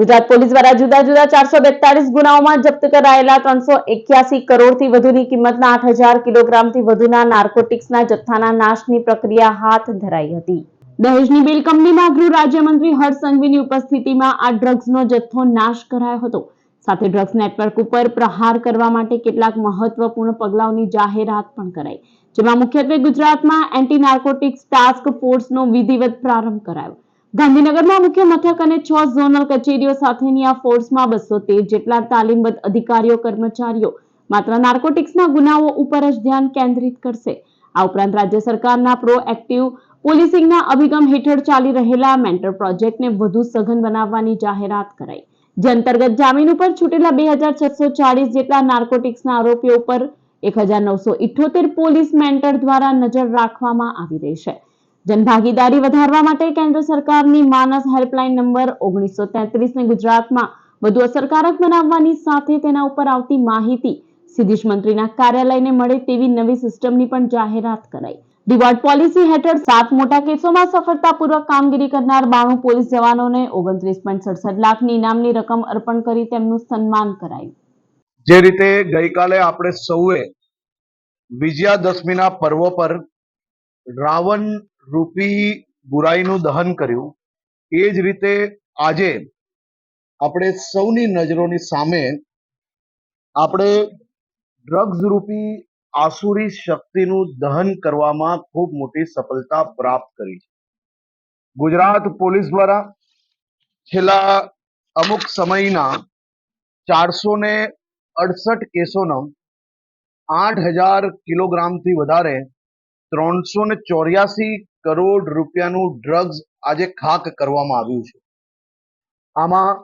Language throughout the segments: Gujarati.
ગુજરાત પોલીસ દ્વારા જુદા જુદા ચારસો બેતાલીસ ગુનાઓમાં જપ્ત કરાયેલા ત્રણસો એક્યાસી કરોડથી વધુની કિંમતના આઠ હજાર કિલોગ્રામથી વધુના નાર્કોટિક્સના જથ્થાના નાશની પ્રક્રિયા હાથ ધરાઈ હતી. દહેજની બિલ કંપનીમાં ગૃહ રાજ્યમંત્રી હર્ષ સંઘવીની ઉપસ્થિતિમાં આ ડ્રગ્સનો જથ્થો નાશ કરાયો હતો. સાથે ડ્રગ્સ નેટવર્ક ઉપર પ્રહાર કરવા માટે કેટલાક મહત્વપૂર્ણ પગલાઓની જાહેરાત પણ કરાઈ, જેમાં મુખ્યત્વે ગુજરાતમાં એન્ટી નાર્કોટિક્સ ટાસ્ક ફોર્સનો વિધિવત પ્રારંભ કરાયો. ગાંધીનગરમાં મુખ્ય મથક અને છ ઝોનલ કચેરીઓ સાથેની આ ફોર્સમાં બસો તેર જેટલા તાલીમબદ્ધ અધિકારીઓ, કર્મચારીઓ માત્ર નાર્કોટિક્સના ગુનાઓ ઉપર જ ધ્યાન કેન્દ્રિત કરશે. આ ઉપરાંત રાજ્ય સરકારના પ્રોએક્ટિવ પોલીસિંગના અભિગમ હેઠળ ચાલી રહેલા મેન્ટર પ્રોજેક્ટને વધુ સઘન બનાવવાની જાહેરાત કરાઈ. જે અંતર્ગત જામીન ઉપર છૂટેલા બે હજાર છસો ચાલીસ જેટલા નાર્કોટિક્સના આરોપીઓ પર એક હજાર નવસો ઇઠોતેર પોલીસ મેન્ટર દ્વારા નજર રાખવામાં આવી રહી છે. જનભાગીદારી વધારવા માટે કેન્દ્ર સરકારની માનસ હેલ્પલાઇન નંબર ઓગણીસો તેત્રીસને ગુજરાતમાં વધુ અસરકારક બનાવવાની સાથે તેના ઉપર આવતી માહિતી સીધી મંત્રીના કાર્યાલયને મળે તેવી નવી સિસ્ટમની પણ જાહેરાત કરાઈ. રિવોર્ડ પોલિસી હેઠળ સાત મોટા કેસોમાં સફળતાપૂર્વક કામગીરી કરનાર બાણું પોલીસ જવાનોને ઓગણત્રીસ પોઈન્ટ સડસઠ લાખની ઇનામની રકમ અર્પણ કરી તેમનું સન્માન કરાયું. જે રીતે ગઈકાલે આપણે સૌએ વિજયાદશમીના પર્વ પર રાવણ રૂપી બુરાઈનું દહન કર્યું. એ જ રીતે આજે આપણે સૌની નજરોની સામે આપણે ડ્રગ્સ રૂપી આસુરી શક્તિનું દહન કરવામાં ખૂબ મોટી સફળતા પ્રાપ્ત કરી છે. ગુજરાત પોલીસ દ્વારા છેલ્લા અમુક સમયના ચારસો ને અડસઠ કેસોનો આઠ હજાર કિલોગ્રામથી વધારે ત્રણસો ને ચોર્યાસી કરોડ રૂપિયાનું ડ્રગ્સ આજે ખાક કરવામાં આવ્યું છે. આમાં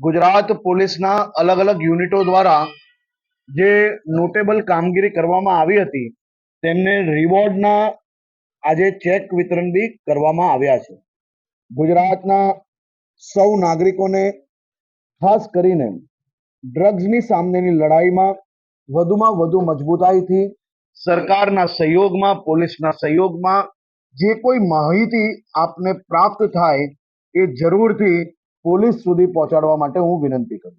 ગુજરાત પોલીસના અલગ અલગ યુનિટો દ્વારા જે નોટેબલ કામગીરી કરવામાં આવી હતી, તેમને રિવોર્ડના આજે ચેક વિતરણ બી કરવામાં આવ્યા છે. ગુજરાતના સૌ નાગરિકોને ખાસ કરીને ડ્રગ્સની સામેની લડાઈમાં વધુમાં વધુ મજબૂતાઈથી સરકારના સહયોગમાં, પોલીસના સહયોગમાં જે કોઈ માહિતી આપને પ્રાપ્ત થાય એ જરૂરથી પોલીસ સુધી પહોંચાડવા માટે હું વિનંતી કરું